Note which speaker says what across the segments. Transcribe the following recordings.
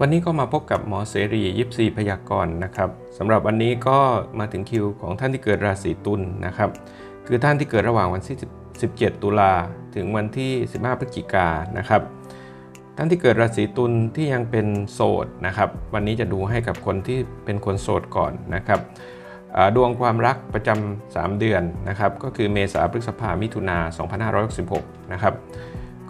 Speaker 1: วันนี้ก็มาพบกับหมอเสรียิปซีพยากรณ์นะครับสำหรับวันนี้ก็มาถึงคิวของท่านที่เกิดราศีตุลนะครับ คือท่านที่เกิดระหว่างวันที่ 17 ตุลาถึงวันที่ 15 พฤศจิกานะครับ ท่านที่เกิดราศีตุลที่ยังเป็นโสดนะครับ วันนี้จะดูให้กับคนที่เป็นคนโสดก่อนนะครับดวงความรักประจำ3 เดือนนะครับ ก็คือเมษาพฤษภามิถุนา2566 นะครับ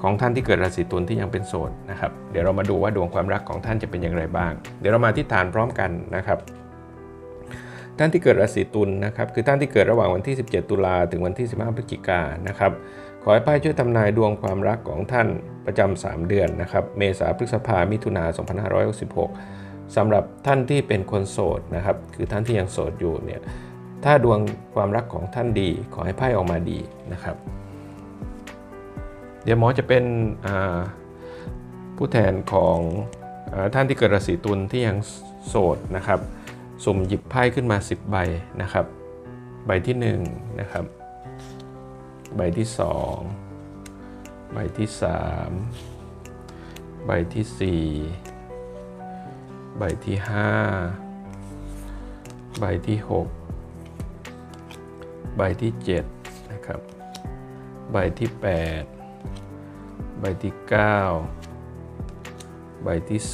Speaker 1: ของท่านที่เกิดราศีตุลที่ยังเป็นโสดนะครับ เดี๋ยวเรามาดูว่าดวงความรักของท่านจะเป็นอย่างไรบ้าง เดี๋ยวเรามาที่ฐานพร้อมกันนะครับ ท่านที่เกิดราศีตุลนะครับ คือท่านที่เกิดระหว่างวันที่ 17 ตุลาถึงวันที่ 15 พฤศจิกายนนะครับ ขอให้ไพ่ช่วยทำนายดวงความรักของท่านประจำ3เดือนนะครับ เมษาพฤษภามิถุนา2566สำหรับท่านที่เป็นคนโสดนะครับ คือท่านที่ยังโสดอยู่เนี่ย ถ้าดวงความรักของท่านดี ขอให้ไพ่ออกมาดีนะครับ เดี๋ยวหมอจะเป็นผู้แทนของอท่านที่เกิดราศีตุลที่ยังโสดนะครับ สุ่มหยิบไพ่ขึ้นมา 10 ใบนะครับ ใบที่1นะครับ ใบที่ 2 ใบที่ 3 ใบที่ 4 ใบที่ 5 ใบที่ 6 ใบที่7นะครับ ใบที่ 8 ใบที่ 9 ใบที่ 10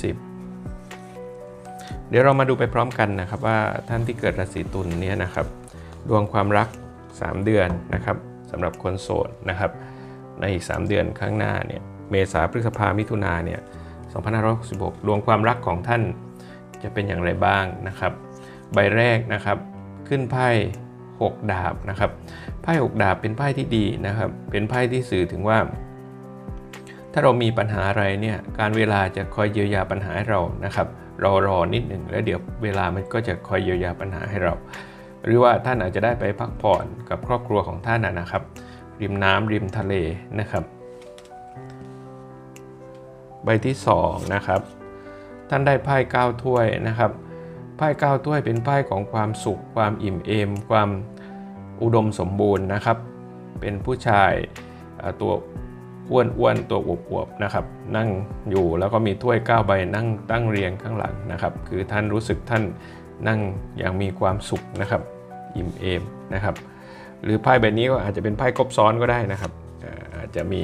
Speaker 1: เดี๋ยวเรามาดูไปพร้อมกันนะครับว่าท่านที่เกิดราศีตุลเนี่ยนะครับ ดวงความรัก 3 เดือนนะครับสำหรับคนโสดนะครับ ในอีก 3 เดือนข้างหน้าเนี่ยเมษาพฤษภามิถุนาเนี่ย2566ดวงความรักของท่านจะเป็นอย่างไรบ้างนะครับ ใบแรกนะครับขึ้นไพ่6ดาบนะครับไพ่6ดาบเป็นไพ่ที่ดีนะครับ เป็นไพ่ที่สื่อถึงว่า ถ้าเรามีปัญหาอะไรเนี่ยการเวลาจะคอยเยียวยาปัญหาให้เรานะครับรอรอนิดหนึ่งแล้วเดี๋ยวเวลามันก็จะคอยเยียวยาปัญหาให้เรา หรือว่าท่านอาจจะได้ไปพักผ่อนกับครอบครัวของท่านนะครับ ริมน้ำริมทะเลนะครับ ใบที่2นะครับท่านได้ไพ่9ถ้วยนะครับไพ่9ถ้วยเป็นไพ่ของความสุข ความอิ่มเอม ความอุดมสมบูรณ์นะครับ เป็นผู้ชายตัว อ้วนอ้วนๆตัวอวบๆนะครับ นั่งอยู่แล้วก็มีถ้วย9ใบนั่งตั้งเรียงข้างหลังนะครับ คือท่านรู้สึกท่านนั่งอย่างมีความสุขนะครับ อิ่มเอมนะครับ หรือไพ่ใบนี้ก็อาจจะเป็นไพ่ครบซ้อนก็ได้นะครับอาจจะมี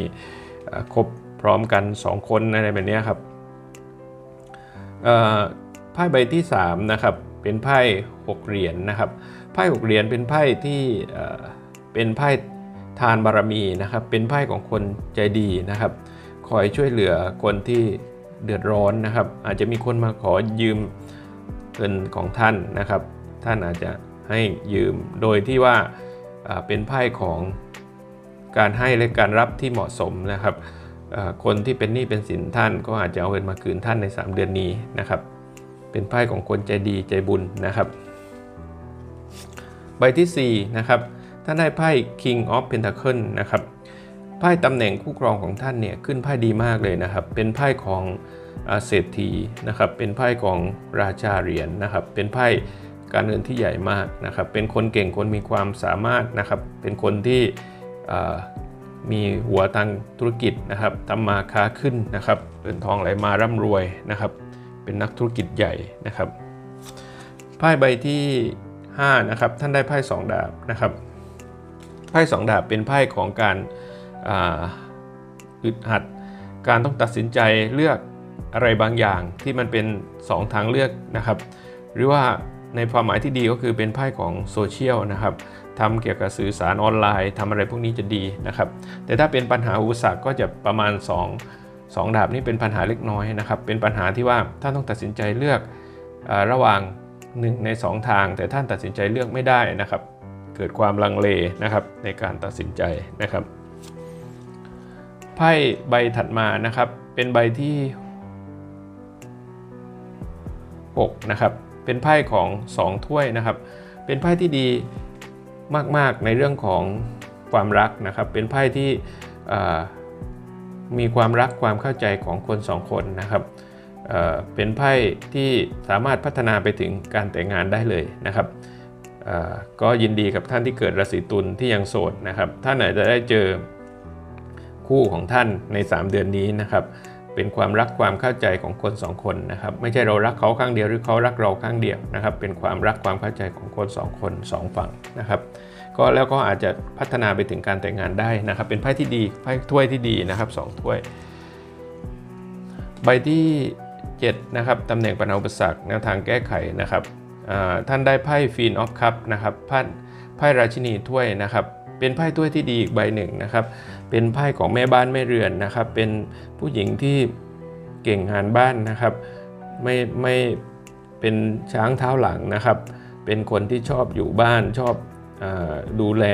Speaker 1: ครบพร้อมกัน 2 คนอะไรแบบนี้ครับไพ่ใบที่3นะครับเป็นไพ่6เหรียญนะครับไพ่6เหรียญเป็นไพ่ที่เป็นไพ่ ทานบารมีนะครับ เป็นไพ่ของคนใจดีนะครับ คอยช่วยเหลือคนที่เดือดร้อนนะครับ อาจจะมีคนมาขอยืมเงินของท่านนะครับ ท่านอาจจะให้ยืมโดยที่ว่าเป็นไพ่ของการให้และการรับที่เหมาะสมนะครับ คนที่เป็นหนี้เป็นสินท่าน ก็อาจจะเอาเงินมาคืนท่านใน 3 เดือนนี้นะครับ เป็นไพ่ของคนใจดีใจบุญนะครับ ใบทีสี่4นะครับ ท่านได้ไพ่ King of Pentacle นะครับไพ่ตำแหน่งคู่ครองของท่านเนี่ยขึ้นไพ่ดีมากเลยนะครับ เป็นไพ่ของเศรษฐีนะครับ เป็นไพ่ของราชาเหรียญนะครับ เป็นไพ่การเงินที่ใหญ่มากนะครับ เป็นคนเก่งคนมีความสามารถนะครับ เป็นคนที่มีหัวทางธุรกิจนะครับทำมาค้าขึ้นนะครับเงินทองไหลมาร่ำรวยนะครับ เป็นนักธุรกิจใหญ่นะครับไพ่ใบที่5นะครับท่านได้ไพ่สองดาบนะครับ ไพ่สองดาบเป็นไพ่ของการอึดอัด การต้องตัดสินใจเลือกอะไรบางอย่างที่มันเป็น 2 ทางเลือกนะครับ หรือว่าในความหมายที่ดีก็คือเป็นไพ่ของโซเชียลนะครับทำเกี่ยวกับสื่อสารออนไลน์ทำอะไรพวกนี้จะดีนะครับ แต่ถ้าเป็นปัญหาอุปสรรคก็จะประมาณ 2 2 ดาบนี่เป็นปัญหาเล็กน้อยนะครับ เป็นปัญหาที่ว่าท่านต้องตัดสินใจเลือกอาระหว่าง 1 ใน 2 ทาง แต่ท่านตัดสินใจเลือกไม่ได้นะครับ เกิดความลังเลนะครับในการตัดสินใจนะครับ ไพ่ใบถัดมานะครับเป็นใบที่6นะครับเป็นไพ่ของ 2 ถ้วยนะครับ เป็นไพ่ที่ดีมาก ๆ ในเรื่องของความรักนะครับ เป็นไพ่ที่มีความรักความเข้าใจของคนสองคนนะครับเเป็นไพ่ที่สามารถพัฒนาไปถึงการแต่งงานได้เลยนะครับ ก็ยินดีกับท่านที่เกิดราศีตุลที่ยังโสดนะครับท่านอาจจะได้เจอคู่ของท่านใน 3 เดือนนี้นะครับเป็นความรักความเข้าใจของคนสองคนนะครับไม่ใช่เรารักเขาข้างเดียวหรือเขารักเราข้างเดียวนะครับเป็นความรักความเข้าใจของคนสองคนสองฝั่งนะครับก็แล้วก็อาจจะพัฒนาไปถึงการแต่งงานได้นะครับ เป็นไพ่ที่ดีไพ่ถ้วยที่ดีนะครับสองถ้วย ใบที่7นะครับตำแหน่งปัญหาอุปสรรคแนวทางแก้ไขนะครับ ท่านได้ไพ่ฟีนออฟคัพนะครับไพ่ราชินีถ้วยนะครับเป็นไพ่ถ้วยที่ดีอีกใบหนึ่งนะครับ เป็นไพ่ของแม่บ้านแม่เรือนนะครับ เป็นผู้หญิงที่เก่งงานบ้านนะครับ ไม่ไม่เป็นช้างเท้าหลังนะครับ เป็นคนที่ชอบอยู่บ้านชอบอดูแล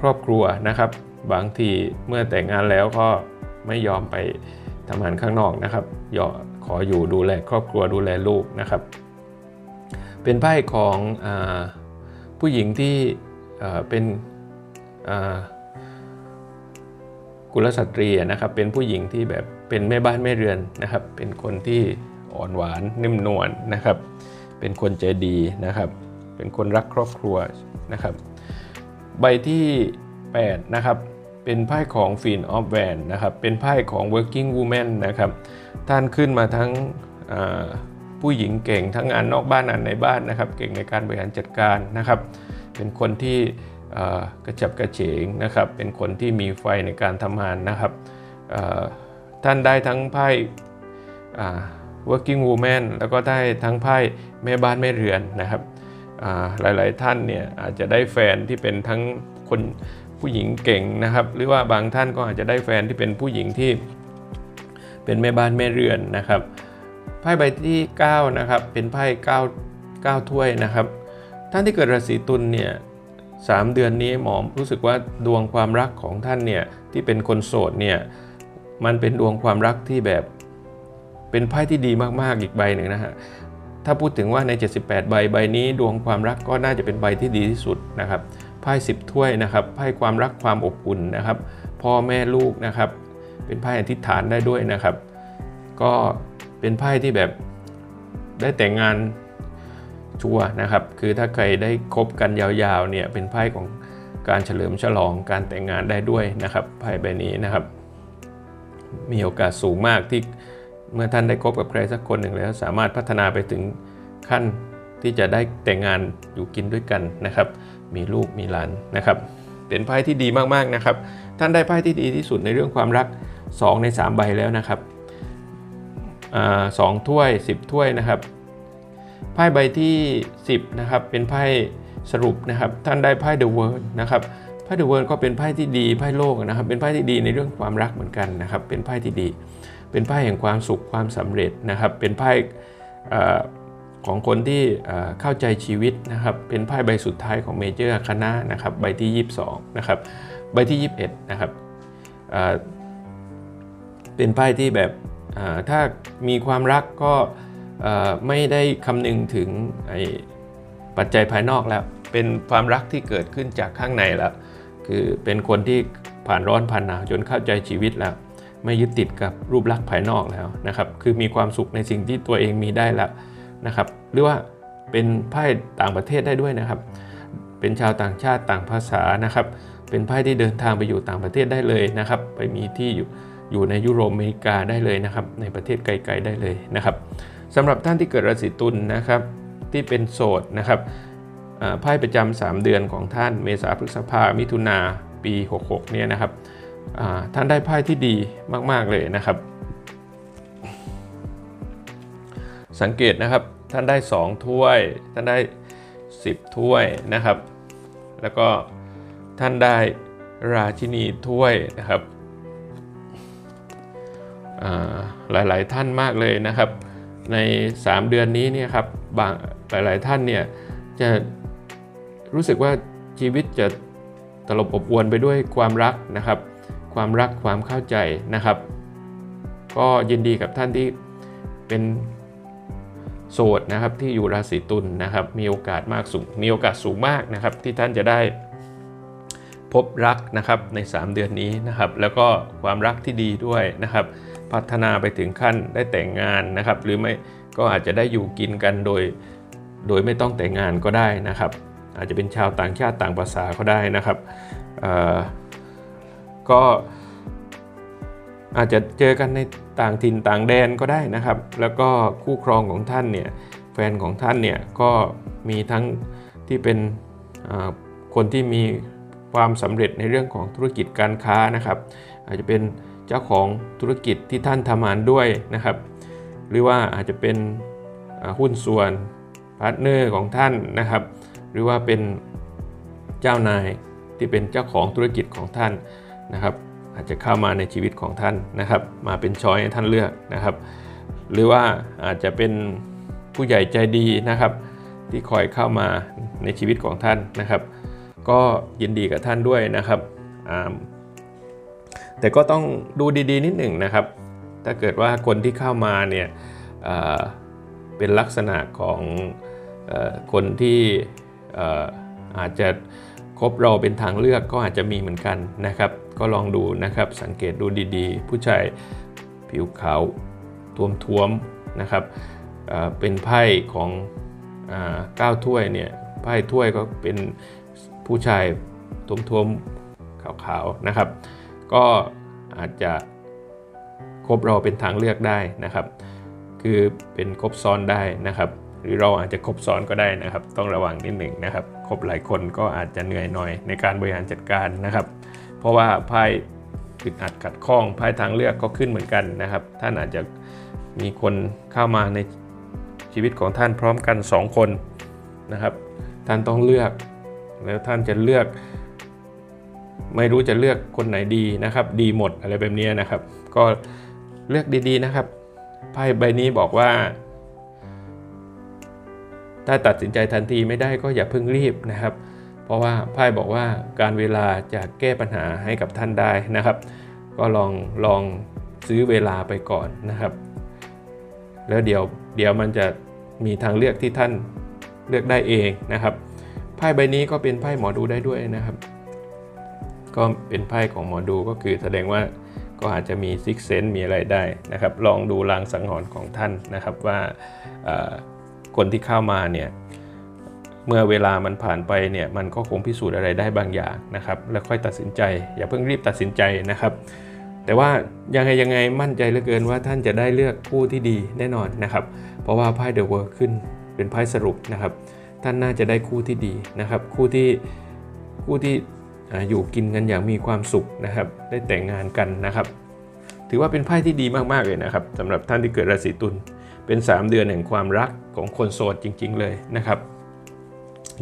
Speaker 1: ครอบครัวนะครับ บางทีเมื่อแต่งงานแล้วก็ไม่ยอมไปทำงานข้างนอกนะครับอขออยู่ดูแลครอบครัวดูแลลูกนะครับ เป็นไพ่ของอผู้หญิงที่เป็นกุลสตรีนะครับ เป็นผู้หญิงที่แบบเป็นแม่บ้านแม่เรือนนะครับ เป็นคนที่อ่อนหวานนิ่มนวลนะครับ เป็นคนใจดีนะครับ เป็นคนรักครอบครัวนะครับ ใบที่8นะครับเป็นไพ่ของฟีนออฟแวนนะครับ เป็นไพ่ของ working woman นะครับ ท่านขึ้นมาทั้ง ผู้หญิงเก่งทั้งงานนอกบ้านงานในบ้านนะครับ เก่งในการบริหารจัดการนะครับ เป็นคนที่กระฉับกระเฉงนะครับ เป็นคนที่มีไฟในการทำงานนะครับท่านได้ทั้งไพ่ working woman แล้วก็ได้ทั้งไพ่แม่บ้านแม่เรือนนะครับหลายๆท่านเนี่ยอาจจะได้แฟนที่เป็นทั้งคนผู้หญิงเก่งนะครับ หรือว่าบางท่านก็อาจจะได้แฟนที่เป็นผู้หญิงที่เป็นแม่บ้านแม่เรือนนะครับ ไพ่ใบที่ 9 นะครับ เป็นไพ่9 9ถ้วยนะครับ ท่านที่เกิดราศีตุลเนี่ยสามเดือนนี้หมอรู้สึกว่าดวงความรักของท่านเนี่ยที่เป็นคนโสดเนี่ยมันเป็นดวงความรักที่แบบเป็นไพ่ที่ดีมากๆอีกใบหนึ่งนะฮะถ้าพูดถึงว่าใน 78 ใบใบนี้ดวงความรักก็น่าจะเป็นใบที่ดีที่สุดนะครับไพ่10 ถ้วยนะครับไพ่ความรักความอบอุ่นนะครับ พ่อแม่ลูกนะครับ เป็นไพ่อธิษฐานได้ด้วยนะครับ ก็ เป็นไพ่ที่แบบได้แต่งงานชัวนะครับ คือถ้าใครได้คบกันยาวๆเนี่ยเป็นไพ่ของการเฉลิมฉลองการแต่งงานได้ด้วยนะครับไพ่ใบนี้นะครับ มีโอกาสสูงมากที่เมื่อท่านได้คบกับใครสักคนหนึ่งแล้ว สามารถพัฒนาไปถึงขั้นที่จะได้แต่งงานอยู่กินด้วยกันนะครับ มีลูกมีหลานนะครับ เป็นไพ่ที่ดีมากๆนะครับ ท่านได้ไพ่ที่ดีที่สุดในเรื่องความรัก 2 ใน 3 ใบแล้วนะครับ สองถ้วย 10 ถ้วยนะครับไพ่ใบที่ 10นะครับเป็นไพ่สรุปนะครับท่านได้ไพ่ The World นะครับไพ่ The World ก็เป็นไพ่ที่ดีไพ่โลกนะครับ เป็นไพ่ที่ดีในเรื่องความรักเหมือนกันนะครับ เป็นไพ่ที่ดี เป็นไพ่แห่งความสุขความสำเร็จนะครับ เป็นไพ่ของคนที่เข้าใจชีวิตนะครับ เป็นไพ่ใบสุดท้ายของเมเจอร์คณะนะครับใบที่ 22นะครับใบที่ 21นะครับเป็นไพ่ที่แบบ ถ้ามีความรักก็ไม่ได้คำนึงถึงปัจจัยภายนอกแล้ว เป็นความรักที่เกิดขึ้นจากข้างในแล้ว คือเป็นคนที่ผ่านร้อนผ่านหนาวจนเข้าใจชีวิตแล้ว ไม่ยึดติดกับรูปลักษณ์ภายนอกแล้วนะครับ คือมีความสุขในสิ่งที่ตัวเองมีได้แล้วนะครับ หรือว่าเป็นไพ่ต่างประเทศได้ด้วยนะครับ เป็นชาวต่างชาติต่างภาษานะครับ เป็นไพ่ที่เดินทางไปอยู่ต่างประเทศได้เลยนะครับ ไปมีที่อยู่ อยู่ในยุโรปอเมริกาได้เลยนะครับ ในประเทศไกลๆได้เลยนะครับสำหรับท่านที่เกิดราศีตุลนะครับ ที่เป็นโสดนะครับไพ่ประจำ3เดือนของท่านเมษาพฤษภามิถุนาปี 66เนี่ยนะครับท่านได้ไพ่ที่ดีมาก ๆ เลยนะครับ สังเกตนะครับท่านได้ 2 ถ้วย ท่านได้ 10 ถ้วยนะครับ แล้วก็ท่านได้ราชินีถ้วยนะครับ หลายๆท่านมากเลยนะครับ ใน 3 เดือนนี้เนี่ยครับบางหลายๆท่านเนี่ยจะรู้สึกว่าชีวิตจะตลบอบอวนไปด้วยความรักนะครับ ความรักความเข้าใจนะครับ ก็ยินดีกับท่านที่เป็นโสดนะครับที่อยู่ราศีตุลนะครับมีโอกาสมากสูงมีโอกาสสูงมากนะครับ ที่ท่านจะได้พบรักนะครับใน 3 เดือนนี้นะครับ แล้วก็ความรักที่ดีด้วยนะครับ พัฒนาไปถึงขั้นได้แต่งงานนะครับ หรือไม่ก็อาจจะได้อยู่กินกันโดย โดยไม่ต้องแต่งงานก็ได้นะครับ อาจจะเป็นชาวต่างชาติต่างภาษาก็ได้นะครับก็อาจจะเจอกันในต่างถิ่นต่างแดนก็ได้นะครับ แล้วก็คู่ครองของท่านเนี่ยแฟนของท่านเนี่ยก็มีทั้งที่เป็นคนที่มีความสำเร็จในเรื่องของธุรกิจการค้านะครับ อาจจะเป็น เจ้าของธุรกิจที่ท่านทำงานด้วยนะครับ หรือว่าอาจจะเป็นหุ้นส่วนพาร์ทเนอร์ของท่านนะครับ หรือว่าเป็นเจ้านายที่เป็นเจ้าของธุรกิจของท่านนะครับ อาจจะเข้ามาในชีวิตของท่านนะครับ มาเป็นช้อยให้ท่านเลือกนะครับ หรือว่าอาจจะเป็นผู้ใหญ่ใจดีนะครับ ที่คอยเข้ามาในชีวิตของท่านนะครับ ก็ยินดีกับท่านด้วยนะครับ แต่ก็ต้องดูดีๆนิดหนึ่งนะครับ ถ้าเกิดว่าคนที่เข้ามาเนี่ยเป็นลักษณะของคนที่อาจจะคบเราเป็นทางเลือกก็อาจจะมีเหมือนกันนะครับ ก็ลองดูนะครับสังเกตดูดีๆ ผู้ชายผิวขาวท้วมๆนะครับเป็นไพ่ของก้าวถ้วยเนี่ยไพ่ถ้วยก็เป็นผู้ชายท้วมๆขาวๆนะครับ ก็อาจจะคบเราเป็นทางเลือกได้นะครับ คือเป็นคบซ้อนได้นะครับ หรือเราอาจจะคบซ้อนก็ได้นะครับ ต้องระวังนิดหนึ่งนะครับคบหลายคนก็อาจจะเหนื่อยหน่อยในการบริหารจัดการนะครับ เพราะว่าไพ่อึดอัดขัดข้องไพ่ทางเลือกก็ขึ้นเหมือนกันนะครับ ท่านอาจจะมีคนเข้ามาในชีวิตของท่านพร้อมกัน 2 คนนะครับ ท่านต้องเลือก แล้วท่านจะเลือก ไม่รู้จะเลือกคนไหนดีนะครับ ดีหมดอะไรแบบนี้นะครับ ก็เลือกดีๆนะครับไพ่ใบนี้บอกว่า ถ้าตัดสินใจทันทีไม่ได้ก็อย่าเพิ่งรีบนะครับ เพราะว่าไพ่บอกว่าการเวลาจะแก้ปัญหาให้กับท่านได้นะครับ ก็ลองลองซื้อเวลาไปก่อนนะครับ แล้วเดี๋ยวเดี๋ยวมันจะมีทางเลือกที่ท่านเลือกได้เองนะครับไพ่ใบนี้ก็เป็นไพ่หมอดูได้ด้วยนะครับ ก็เป็นไพ่ของหมอดูก็คือแสดงว่าก็อาจจะมีซิกเซนมีอะไรได้นะครับ ลองดูลางสังหรณ์ของท่านนะครับว่าคนที่เข้ามาเนี่ยเมื่อเวลามันผ่านไปเนี่ยมันก็คงพิสูจน์อะไรได้บางอย่างนะครับ แล้วค่อยตัดสินใจ อย่าเพิ่งรีบตัดสินใจนะครับ แต่ว่ายังไงยังไงมั่นใจเหลือเกินว่าท่านจะได้เลือกคู่ที่ดีแน่นอนนะครับ เพราะว่าไพ่เดอะเวิร์ขึ้นเป็นไพ่สรุปนะครับ ท่านน่าจะได้คู่ที่ดีนะครับ คู่ที่คู่ที่ อยู่กินกันอย่างมีความสุขนะครับ ได้แต่งงานกันนะครับ ถือว่าเป็นไพ่ที่ดีมากๆเลยนะครับสำหรับท่านที่เกิดราศีตุลเป็น 3 เดือนแห่งความรักของคนโสดจริง ๆ เลยนะครับ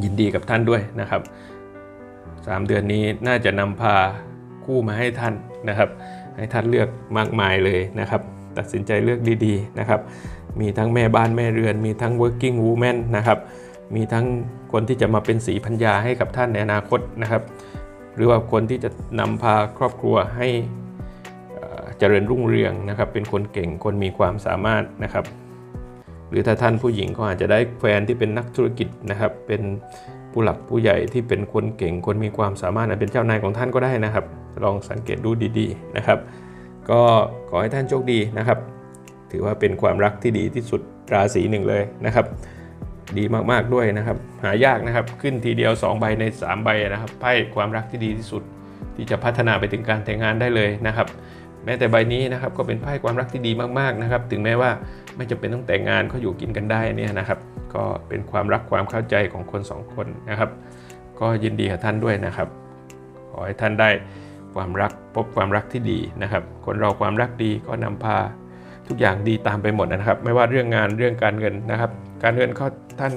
Speaker 1: ยินดีกับท่านด้วยนะครับ 3 เดือนนี้น่าจะนำพาคู่มาให้ท่านนะครับ ให้ท่านเลือกมากมายเลยนะครับ ตัดสินใจเลือกดีๆนะครับ มีทั้งแม่บ้านแม่เรือน มีทั้ง working woman นะครับ มีทั้งคนที่จะมาเป็นสีพัญญาให้กับท่านในอนาคตนะครับ หรือว่าคนที่จะนำพาครอบครัวให้เจริญรุ่งเรืองนะครับ เป็นคนเก่งคนมีความสามารถนะครับ หรือถ้าท่านผู้หญิงก็อาจจะได้แฟนที่เป็นนักธุรกิจนะครับ เป็นผู้หลักผู้ใหญ่ที่เป็นคนเก่ง คนมีความสามารถเป็นเจ้านายของท่านก็ได้นะครับ ลองสังเกตดูดีๆนะครับ ก็ขอให้ท่านโชคดีนะครับ ถือว่าเป็นความรักที่ดีที่สุดราศีหนึ่งเลยนะครับ ดีมากๆด้วยนะครับ หายากนะครับขึ้นทีเดียว 2 ใบใน 3 ใบนะครับไพ่ความรักที่ดีที่สุด ที่จะพัฒนาไปถึงการแต่งงานได้เลยนะครับ แม้แต่ใบนี้นะครับก็เป็นไพ่ความรักที่ดีมากๆนะครับ ถึงแม้ว่าไม่จำเป็นต้องแต่งงานก็อยู่กินกันได้นี่นะครับ ก็เป็นความรักความเข้าใจของคน 2 คนนะครับ ก็ยินดีกับท่านด้วยนะครับ ขอให้ท่านได้ความรักพบความรักที่ดีนะครับ คนเราความรักดีก็นำพาทุกอย่างดีตามไปหมดนะครับ ไม่ว่าเรื่องงานเรื่องการเงินนะครับ การเงินเขาท่าน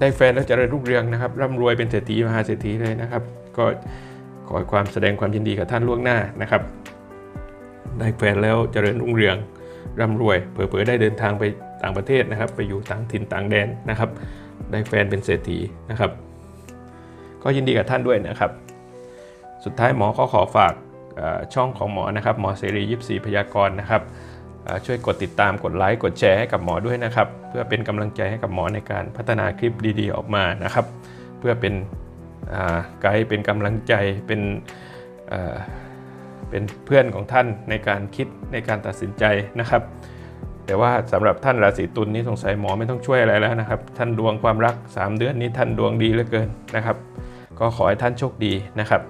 Speaker 1: ได้แฟนแล้วจะเริญรุ่งเรืองนะครับร่ำรวยเป็นเศรษฐีมหาเศรษฐีเลยนะครับ ก็ขอความแสดงความยินดีกับท่านล่วงหน้านะครับ ได้แฟนแล้วจเจริญรุ่งเรืองร่ำรวย เผลอๆได้เดินทางไปต่างประเทศนะครับ ไปอยู่ต่างถิ่นต่างแดนนะครับ ได้แฟนเป็นเศรษฐีนะครับ ก็ยินดีกับท่านด้วยนะครับ สุดท้ายหมอก็ขอฝากช่องของหมอนะครับ หมอเสรียิบสีพยากรณ์นะครับ ช่วยกดติดตามกดไลค์กดแชร์ให้กับหมอด้วยนะครับ เพื่อเป็นกำลังใจให้กับหมอในการพัฒนาคลิปดีๆ ออกมานะครับ เพื่อเป็นไกด์เป็นกำลังใจเป็นเป็นเพื่อนของท่านในการคิดในการตัดสินใจนะครับ แต่ว่าสำหรับท่านราศีตุลนี้สงสัยหมอไม่ต้องช่วยอะไรแล้วนะครับ ท่านดวงความรัก 3 เดือนนี้ท่านดวงดีเหลือเกินนะครับ ก็ขอให้ท่านโชคดีนะครับ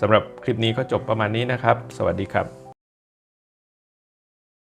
Speaker 1: สำหรับคลิปนี้ก็จบประมาณนี้นะครับ สวัสดีครับ